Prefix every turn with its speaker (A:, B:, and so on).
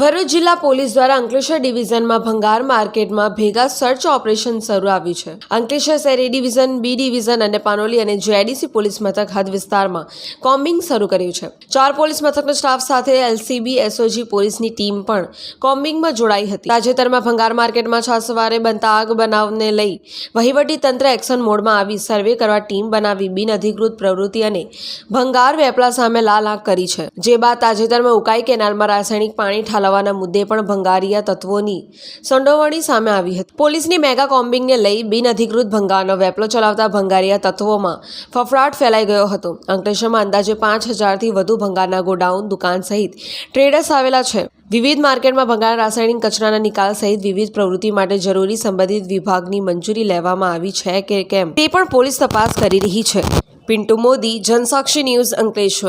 A: ભરૂચ જિલ્લા પોલીસ દ્વારા અંકલેશ્વર ડિવિઝનમાં ભંગાર માર્કેટમાં ભેગા સર્ચ ઓપરેશન શરૂ આવ્યું છે. અંકલેશ્વર શહેર ડિવિઝન, બી ડિવિઝન અને પાનોલી અને જેઆઈડીસી પોલીસ મથક હદ વિસ્તારમાં કોમ્બિંગ શરૂ કર્યું છે. ચાર પોલીસ મથકનો સ્ટાફ સાથે એલસીબી, એસઓજી પોલીસની ટીમ પણ કોમ્બિંગમાં જોડાઈ હતી. તાજેતરમાં ભંગાર માર્કેટમાં છ સવારે બનતા આગ બનાવને લઈ વહીવટી તંત્ર એક્શન મોડમાં આવી સર્વે કરવા ટીમ બનાવી બિનઅધિકૃત પ્રવૃત્તિ અને ભંગાર વેપલા સામે લાલ આંખ કરી છે. જે બાદ તાજેતરમાં ઉકાઈ કેનાલમાં રાસાયણિક પાણી ઠાલવવાના મુદ્દે પણ ભંગારીયા તત્વોની સંડોવણી સામે આવી હતી. પોલીસની મેગા કોમ્બિંગને લઈ બિનઅધિકૃત ભંગારનો વેપલો ચલાવતા ભંગારિયા તત્વોમાં ફફડાટ ફેલાઈ ગયો હતો. અંકલેશ્વરમાં અંદાજે પાંચ હજારથી વધુ ભંગારના ગોડાઉન, દુકાન સહિત ટ્રેડર્સ આવેલા છે. વિવિધ માર્કેટમાં ભંગાર રાસાયણિક કચરાના નિકાલ સહિત વિવિધ પ્રવૃત્તિ માટે જરૂરી સંબંધિત વિભાગની મંજૂરી લેવામાં આવી છે કે કેમ? તે પણ પોલીસ તપાસ કરી રહી છે. પિન્ટુ મોદી, જનસાક્ષી ન્યૂઝ અંકલેશ્વર.